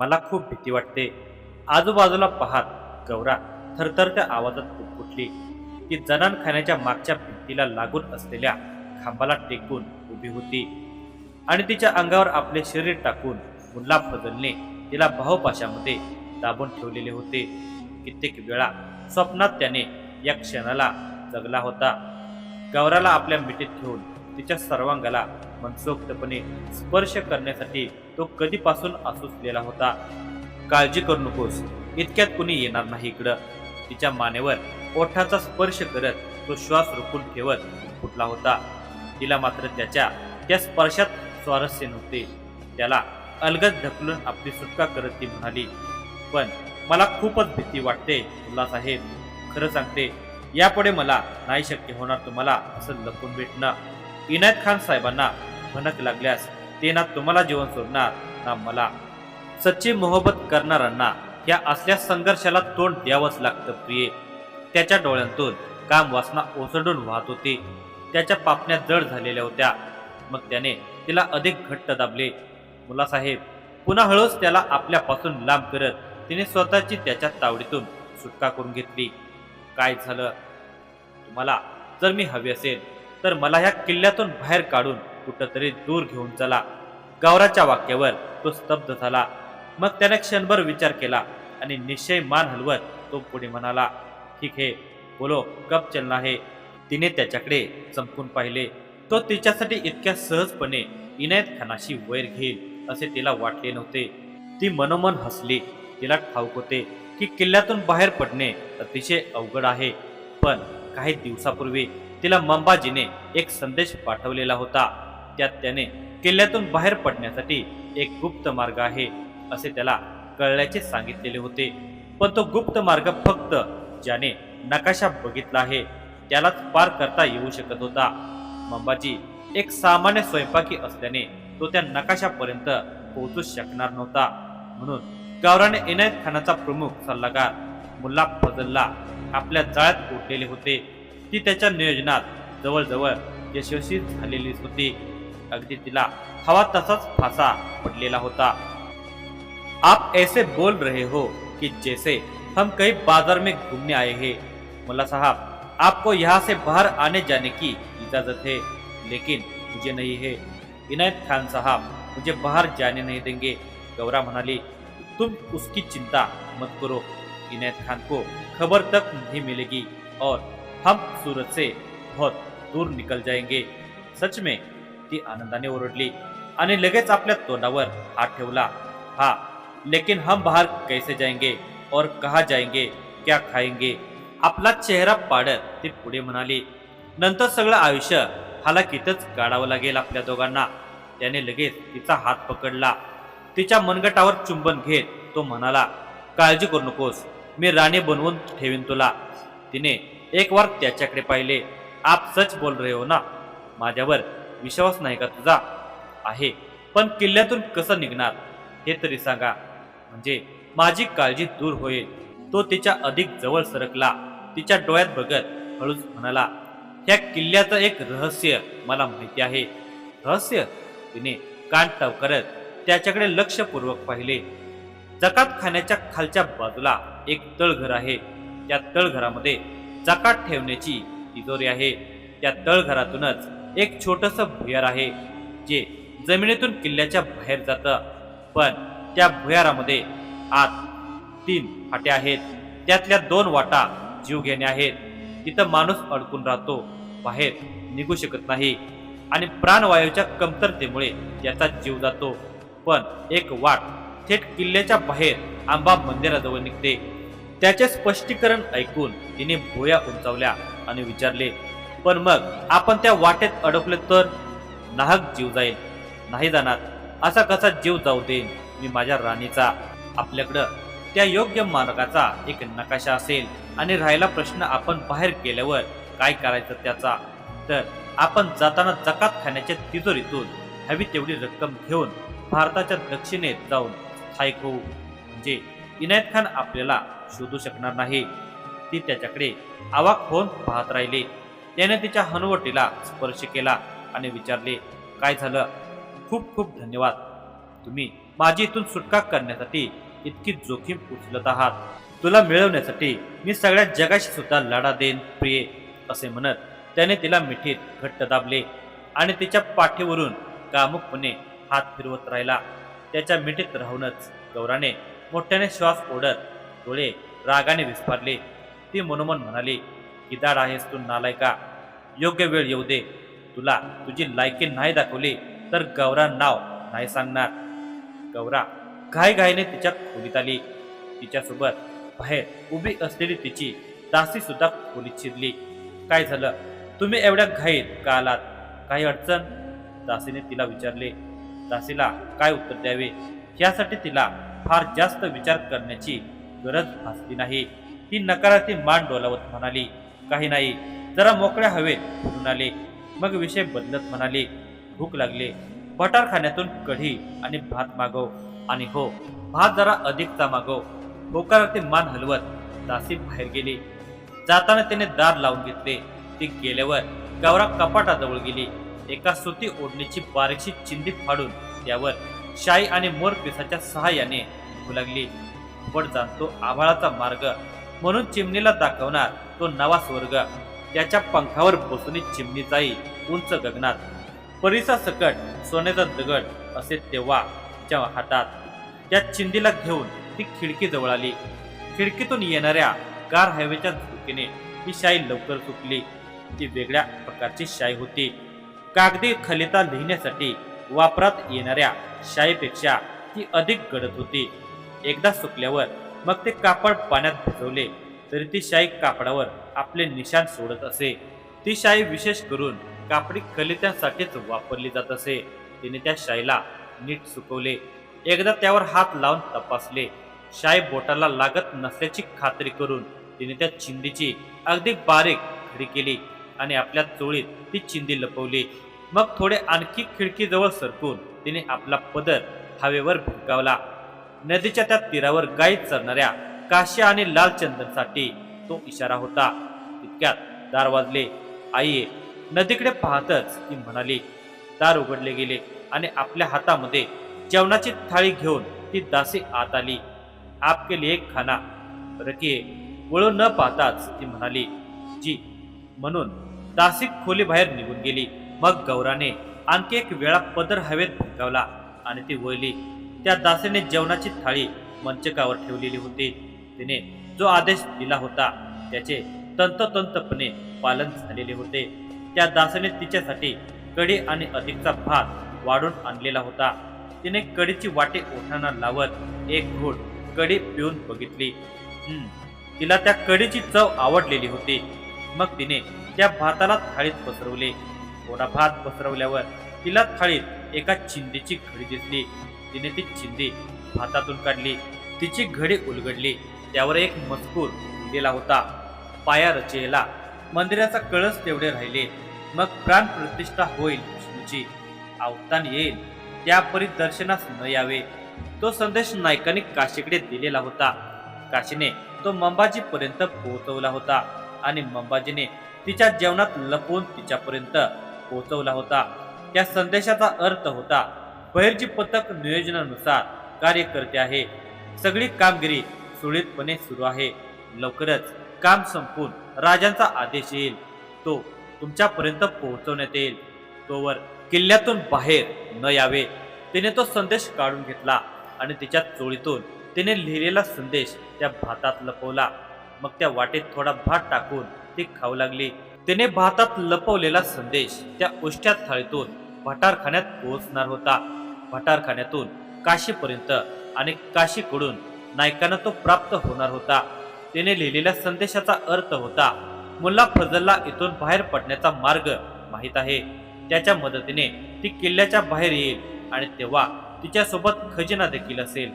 मला खूप भीती वाटते. आजूबाजूला पाहत गौरा थरथरत्या आवाजात पुटपुटली ती जनानखान्याच्या मागच्या भिंतीला लागून असलेल्या खांबाला टेकून उभी होती. आणि तिच्या अंगावर आपले शरीर टाकून मुल्ला फजलने तिला भावपाशामध्ये दाबून ठेवलेले होते. कित्येक वेळा स्वप्नात त्याने या क्षणाला जगला होता. गौराला आपल्या मिठीत ठेवून तिच्या सर्वांगाला मनसोक्तपणे स्पर्श करण्यासाठी तो कधीपासून आसुसलेला होता. काळजी करू नकोस इतक्यात कुणी येणार नाही इकडं. तिच्या मानेवर ओठाचा स्पर्श करत तो श्वास रोखून ठेवत फुटला होता. तिला मात्र त्याच्या त्या स्पर्शात स्वारस्य नव्हते. त्याला अलगद ढकलून आपली सुटका करत ती म्हणाली पण मला खूपच भीती वाटते तुला साहेब खरं सांगते यापुढे मला नाही शक्य होणार तुम्हाला असं लपून भेटणं. इनायत खान साहेबांना भनक लागल्यास ते ना तुम्हाला जीवन सोडणार ना मला. सच्ची मोहब्बत करणाऱ्यांना या असल्या संघर्षाला तोंड द्यावंच लागतं प्रिये. त्याच्या डोळ्यांतून काम वासना ओसंडून वाहत होती. त्याच्या पापण्या जड झालेल्या होत्या. मग त्याने तिला अधिक घट्ट दाबले. मुलासाहेब पुन्हा हळूच त्याला आपल्यापासून लांब करत तिने स्वतःची त्याच्या तावडीतून सुटका करून घेतली. काय झालं? तुम्हाला जर मी हवी असेल तर मला ह्या किल्ल्यातून बाहेर काढून कुठंतरी दूर घेऊन चला. गावराच्या वाक्यावर तो स्तब्ध झाला. मग त्याने क्षणभर विचार केला आणि निश्चय मान हलवत तो पुढे म्हणाला ठीक आहे बोलो कब चलना हे. तिने त्याच्याकडे चमकून पाहिले. तो तिच्यासाठी इतक्या सहजपणे इनायत खानाशी वैर घेईल असे तिला वाटले नव्हते. ती मनोमन हसली. तिला ठाऊक होते की किल्ल्यातून बाहेर पडणे अतिशय अवघड आहे. पण काही दिवसापूर्वी तिला मंबाजीने एक संदेश पाठवलेला होता. त्यात त्याने किल्ल्यातून बाहेर पडण्यासाठी एक गुप्त मार्ग आहे असे त्याला कळल्याचे सांगितलेले होते. पण तो गुप्त मार्ग फक्त ज्याने नकाशा बघितला आहे त्यालाच पार करता येऊ शकत होता. मंबाजी एक सामान्य स्वयंपाकी असल्याने तो त्या नकाशापर्यंत पोहोचू शकणार नव्हता. म्हणून गावराने इनायत खानाचा प्रमुख सल्लागार मुल्ला फजलला आपल्या जाळ्यात ओढलेले होते. ती त्याच्या नियोजनात जवळजवळ यशस्वी झालेली होती. अगदी तिला हवा तसाच फासा पडलेला होता. आप ऐसे बोल रहे हो कि जैसे हम कहीं बाज़ार में घूमने आए हैं. मुल्ला साहब, आपको यहाँ से बाहर आने जाने की इजाज़त है, लेकिन मुझे नहीं है. इनायत खान साहब, मुझे बाहर जाने नहीं देंगे. गौरा म्हणाली तुम उसकी चिंता मत करो. इनायत खान को खबर तक नहीं मिलेगी और हम सूरत से बहुत दूर निकल जाएँगे. सच में ती आनंदाने ओरडली आणि लगेच आपल्या तोंडावर हात ठेवला. हा लेकिन हम बाहर कैसे जाएंगे और कहा जाएंगे क्या खाएंगे? आपला चेहरा पाडत ती पुढे म्हणाली. नंतर सगळं आयुष्य हालाकीतच काढावं लागेल आपल्या दोघांना. त्याने लगेच तिचा हात पकडला. तिच्या मनगटावर चुंबन घेत तो म्हणाला काळजी करू नकोस मी राणी बनवून ठेवीन तुला. तिने एक वार त्याच्याकडे पाहिले. आप सच बोल रहे हो ना? माझ्यावर विश्वास नाही का तुझा? आहे. पण किल्ल्यातून कसं निघणार? हे तरी सांगा. म्हणजे माझी काळजी दूर होईल. तो तिच्या अधिक जवळ सरकला. तिच्या डोळ्यात बघत हळूच म्हणाला ह्या किल्ल्याचं एक रहस्य मला माहिती आहे. रहस्य? तिने कान टवकारत त्याच्याकडे लक्षपूर्वक पाहिले. जकात खाण्याच्या खालच्या बाजूला एक तळघर आहे. त्या तळघरामध्ये जकात ठेवण्याची तिजोरी आहे. त्या तळघरातूनच एक छोटस भुयार आहे जे जमिनीतून किल्ल्याच्या बाहेर जातं. पण त्या भुयारामध्ये आत तीन फाट्या आहेत. त्यातल्या दोन वाटा जीव घेणे आहेत. तिथं माणूस अडकून राहतो बाहेर निघू शकत नाही. आणि प्राणवायूच्या कमतरतेमुळे त्याचा जीव जातो. पण एक वाट थेट किल्ल्याच्या बाहेर आंबा मंदिराजवळ निघते. त्याचे स्पष्टीकरण ऐकून तिने भोया उंचावल्या आणि विचारले पण मग आपण त्या वाटेत अडकले तर नाहक जीव जाईल. नाही जाणार. असा कसा जीव जाऊ देईन? मी माझ्या राणीचा आपल्याकडं त्या योग्य मार्गाचा एक नकाशा असेल आणि राहिला प्रश्न आपण बाहेर गेल्यावर काय करायचं त्याचा? तर आपण जाताना जकात खाण्याच्या तिजोरीतून हवी तेवढी रक्कम घेऊन भारताच्या दक्षिणेत जाऊन स्थायिक होऊ. म्हणजे इनायत खान आपल्याला शोधू शकणार नाही. ती त्याच्याकडे आवाक होऊन पाहत राहिली. त्याने तिच्या हनुवटीला स्पर्श केला आणि विचारले काय झालं? खूप खूप धन्यवाद. तुम्ही माझी इथून सुटका करण्यासाठी इतकी जोखीम उचलत आहात. तुला मिळवण्यासाठी मी सगळ्या जगाशी सुद्धा लढा देईन प्रिये असे म्हणत त्याने तिला मिठीत घट्ट दाबले आणि तिच्या पाठीवरून कामुकपणे हात फिरवत राहिला. त्याच्या मिठीत राहूनच गौराने मोठ्याने श्वास ओढत डोळे रागाने विस्फारले ती मनोमन म्हणाली किदाड आहेस तू नालायका. योग्य वेळ येऊ दे. तुला तुझी लायकी नाही दाखवली तर गौरा नाव नाही सांगणार. गौरा घाईघाईने तिच्या खोलीत आली. तिच्यासोबत बाहेर उभी असलेली तिची दासी सुद्धा खोलीत शिरली. काय झालं? तुम्ही एवढ्या घाईत का आलात? काही अडचण? दासीने तिला विचारले. दासीला काय उत्तर द्यावे? यासाठी तिला फार जास्त विचार करण्याची गरज भासली नाही. ती नकारात्मक मान डोलावत म्हणाली काही नाही. जरा मोकळ्या हवेत म्हणाले मग विषय बदलत म्हणाले भूक लागले. भटारखान्यातून कढी आणि भात मागव. आणि हो भात जरा अधिकचा मागव. होकारार्थी मान हलवत दासी बाहेर गेली. जाताना त्याने दार लावून घेतले. ती गेल्यावर गावरा कपाटाजवळ गेली. एका सुती ओढणीची बारीकशी चिंदी फाडून त्यावर शाई आणि मोर पिसाच्या सहाय्याने लिहू लागली. पण जाणतो आभाळाचा मार्ग. म्हणून चिमणीला दाखवणार तो नवा स्वर्ग. त्याच्या पंखावर बसून चिमणी जाई उंच गगनात. परीचा सकट सोन्याचा दगड असे तेव्हा तिच्या हातात. त्या चिंदीला घेऊन ती खिडकी जवळ आली. खिडकीतून येणाऱ्या कार हायवेच्या झुकीने ही शाई लवकर सुटली. ती वेगळ्या प्रकारची शाई होती. कागदी खलिता लिहिण्यासाठी वापरात येणाऱ्या शाईपेक्षा ती अधिक गडद होती. एकदा सुकल्यावर मग ते कापड पाण्यात भिजवले. तरी ती शाई कापडावर आपले निशाण सोडत असे. ती शाई विशेष करून कापडी कलित्यांसाठीच वापरली जात असे. तिने त्या शाईला नीट सुकवले. एकदा त्यावर हात लावून तपासले. शाई बोटाला लागत नसल्याची खात्री करून तिने त्या चिंदीची अगदी बारीक खडी केली आणि आपल्या चोळीत ती चिंदी लपवली. मग थोडे आणखी खिडकीजवळ सरकून तिने आपला पदर हवेवर भिरकावला नदीच्या त्या तीरावर गायी चरणाऱ्या काश्या आणि लाल चंदनसाठी तो इशारा होता. तितक्यात दार वाजले. आई नदीकडे पाहतच ती म्हणाली दार उघडले गेले आणि आपल्या हातामध्ये जेवणाची थाळी घेऊन ती दासी आत आली. आपके लिए खाना. रकीये वळून न पाहताच ती म्हणाली जी. म्हणून दासी खोलीबाहेर निघून गेली. मग गौराने आणखी एक वेळा पदर हवेत भिरकावला आणि ती वळली. त्या दासीने जेवणाची थाळी मंचकावर ठेवलेली होती. तिने जो आदेश दिला होता त्याचे तंततंतपणे पालन झालेले होते. त्या दासाने तिच्यासाठी कडी आणि अधिकचा भात वाढून आणलेला होता. तिने कडीची वाटे ओठांना लावत एक घोट कडी पिऊन बघितली. तिला त्या कडीची चव आवडलेली होती. मग तिने त्या भाताला थाळीत पसरवले. थोडा भात पसरवल्यावर तिला थाळीत एका चिंदीची घडी दिसली. तिने ती चिंदी भातातून काढली. तिची घडी उलगडली. त्यावर एक मजकूर लिहिलेला होता. पाया रचेला मंदिराचा कळस तेवढे राहिले. मग प्राण प्रतिष्ठा होईल विष्णूची. अवतान येईल. त्यापरी दर्शनास न यावे. तो संदेश नायकाने काशीकडे दिलेला होता. काशीने तो मंबाजी पर्यंत पोहोचवला होता आणि मंबाजीने तिच्या जेवणात लपवून तिच्यापर्यंत पोहोचवला होता. त्या संदेशाचा अर्थ होता बहिर्जी पथक नियोजनानुसार कार्य करते आहे. सगळी कामगिरी सुरळीतपणे सुरू आहे. लवकरच काम संपून राजांचा आदेश येईल. तो तुमच्यापर्यंत पोहोचवण्यात येईल. तोवर किल्ल्यातून बाहेर न यावे. तिने तो संदेश काढून घेतला आणि तिच्या चोळीतून तिने लिहिलेला संदेश त्या भातात लपवला. मग त्या वाटेत थोडा भात टाकून ती खाऊ लागली. तिने भातात लपवलेला संदेश त्या उष्ट्या थाळीतून भटारखान्यात पोहोचणार होता. भटारखान्यातून काशीपर्यंत आणि काशीकडून नायकांना तो प्राप्त होणार होता. तिने लिहिलेल्या संदेशाचा अर्थ होता मुल्ला फजलला इथून बाहेर पडण्याचा मार्ग माहीत आहे. त्याच्या मदतीने ती किल्ल्याच्या बाहेर येईल आणि तेव्हा तिच्यासोबत खजिना देखील असेल.